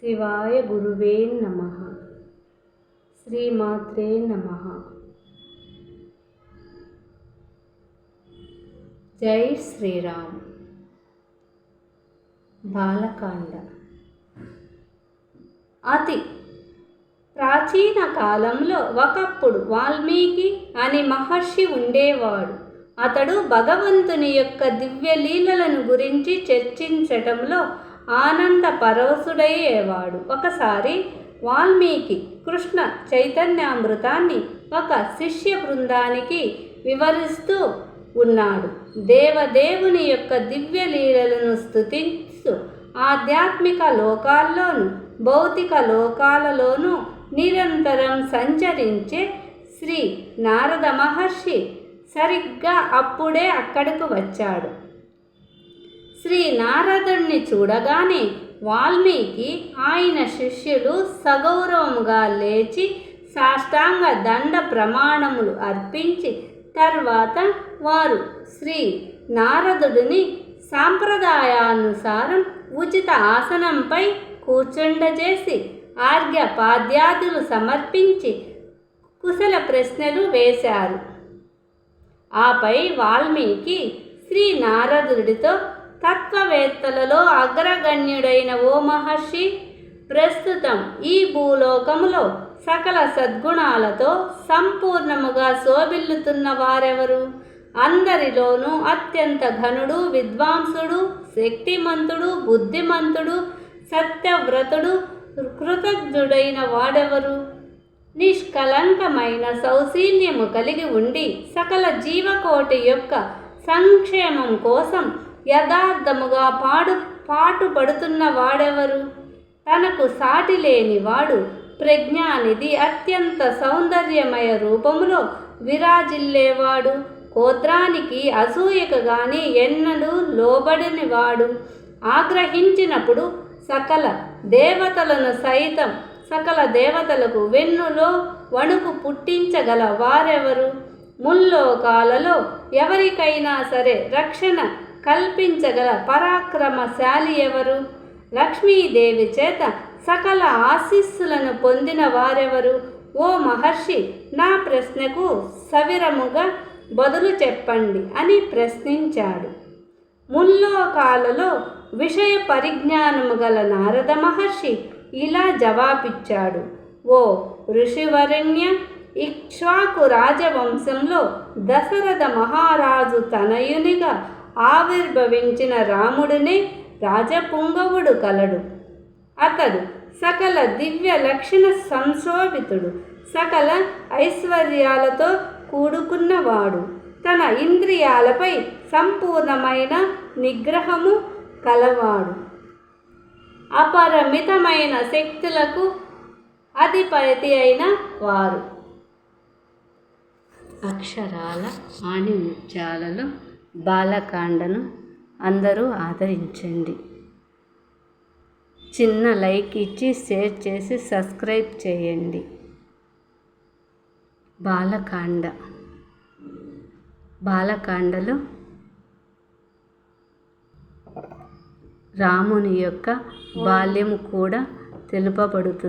శివాయ గురువే నమ. శ్రీమాత్రే నమ. జై శ్రీరామ్. బాలకాండ. అతి ప్రాచీన కాలంలో ఒకప్పుడు వాల్మీకి అని మహర్షి ఉండేవాడు. అతడు భగవంతుని యొక్క దివ్య లీలలను గురించి చర్చించటంలో ఆనంద పరవశుడయ్యేవాడు. ఒకసారి వాల్మీకి కృష్ణ చైతన్యామృతాన్ని ఒక శిష్య బృందానికి వివరిస్తూ ఉన్నాడు. దేవదేవుని యొక్క దివ్య లీలలను స్థుతిస్తూ ఆధ్యాత్మిక లోకాల్లోనూ భౌతిక లోకాలలోనూ నిరంతరం సంచరించే శ్రీ నారద మహర్షి సరిగ్గా అప్పుడే అక్కడకు వచ్చాడు. శ్రీ నారదుణ్ణి చూడగానే వాల్మీకి ఆయన శిష్యులు సగౌరవముగా లేచి సాష్టాంగ దండ ప్రమాణములు అర్పించి తర్వాత వారు శ్రీ నారదుడిని సాంప్రదాయానుసారం ఉచిత ఆసనంపై కూర్చుండజేసి ఆర్ఘ్య పాద్యాదులు సమర్పించి కుశల ప్రశ్నలు వేశారు. ఆపై వాల్మీకి శ్రీ నారదుడితో తత్వవేత్తలలో అగ్రగణ్యుడైన ఓ మహర్షి ప్రస్తుతం ఈ భూలోకములో సకల సద్గుణాలతో సంపూర్ణముగా శోభిల్లుతున్న వారెవరు? అందరిలోనూ అత్యంత ఘనుడు విద్వాంసుడు శక్తిమంతుడు బుద్ధిమంతుడు సత్యవ్రతుడు కృతజ్ఞుడైన వాడెవరు? నిష్కలంకమైన సౌశీల్యము కలిగి ఉండి సకల జీవకోటి యొక్క సంక్షేమం కోసం యథార్థముగా పాడు పాటుపడుతున్న వాడెవరు? తనకు సాటి లేని వాడు ప్రజ్ఞానిధి అత్యంత సౌందర్యమయ రూపములో విరాజిల్లేవాడు. కోత్రానికి అసూయకు గాని ఎన్నడూ లోబడినవాడు. ఆగ్రహించినప్పుడు సకల దేవతలను సైతం సకల దేవతలకు వెన్నులో వణుకు పుట్టించగల వారెవరు? ముల్లోకాలలో ఎవరికైనా సరే రక్షణ కల్పించగల పరాక్రమశాలి ఎవరు? లక్ష్మీదేవి చేత సకల ఆశీస్సులను పొందిన వారెవరు? ఓ మహర్షి నా ప్రశ్నకు సవిరముగా బదులు చెప్పండి అని ప్రశ్నించాడు. ముల్లోకాలలో విషయ పరిజ్ఞానము గల నారద మహర్షి ఇలా జవాబిచ్చాడు. ఓ ఋషివరణ్య ఇక్ష్వాకు రాజవంశంలో దశరథ మహారాజు తనయునిగా ఆవిర్భవించిన రాముడినే రాజపుంగవుడు కలడు. అతడు సకల దివ్య లక్షణ సంశోభితుడు. సకల ఐశ్వర్యాలతో కూడుకున్నవాడు. తన ఇంద్రియాలపై సంపూర్ణమైన నిగ్రహము కలవాడు. అపరిమితమైన శక్తులకు అధిపతి అయిన వారు. అక్షరాల ఆణిముత్యాలలో బాలకాండను అందరూ ఆదరించండి. చిన్న లైక్ ఇచ్చి షేర్ చేసి సబ్స్క్రైబ్ చేయండి. బాలకాండ. బాలకాండలో రాముని యొక్క బాల్యము కూడా తెలుపబడుతుంది